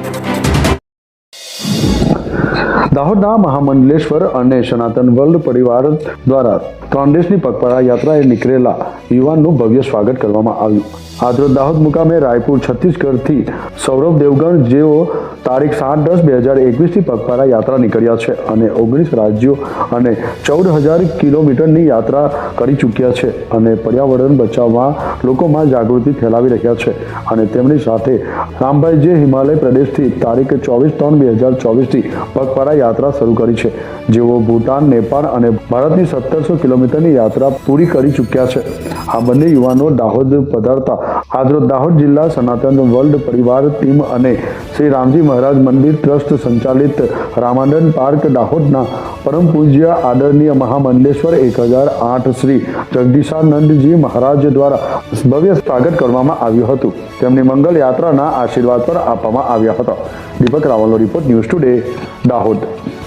Thank you. દાહોદના મહામંડલેશ્વર અને સનાતન વર્લ્ડ પરિવાર દ્વારા ત્રણ દેશની પગપાળા યાત્રાએ નીકળેલા યુવાનનું ભવ્ય સ્વાગત કરવામાં આવ્યું. આજરોજ દાહોદ મુકામે રાયપુર, છત્તીસગઢથી સૌરભ દેવગણ જેઓ તારીખ સાત દસ બે હજાર એકવીસથી પગપાળા યાત્રા નીકળ્યા છે અને ઓગણીસ રાજ્યો અને ચૌદ હજાર કિલોમીટરની યાત્રા કરી ચૂક્યા છે અને પર્યાવરણ બચાવવા લોકોમાં જાગૃતિ ફેલાવી રહ્યા છે અને તેમની સાથે રામભાઈ જે હિમાલય પ્રદેશથી તારીખ ચોવીસ ત્રણ બે હજાર ચોવીસથી પગપાળા યાત્રા શરૂ કરી છે. જેઓ ભૂટાન નેપાળ અને ભારતની સત્તરસો કિલોમીટરની યાત્રા પૂરી કરી ચૂક્યા છે. આ બંને યુવાનો દાહોદ પધારતા. આજરોજ દાહોદ જિલ્લા સનાતન વર્લ્ડ પરિવાર ટીમ અને શ્રી રામજી મહારાજ મંદિર ટ્રસ્ટ સંચાલિત રામાનંદ પાર્ક દાહોદના પરમ પૂજ્ય આદરણીય મહામંડલેશ્વર એક હજાર આઠ શ્રી જગદીશાનંદજી મહારાજ દ્વારા ભવ્ય સ્વાગત કરવામાં આવ્યું હતું. તેમની મંગલ યાત્રાના આશીર્વાદ પણ આપવામાં આવ્યા હતા. Deepak રાવલનો report news today, Dahod. Thank you.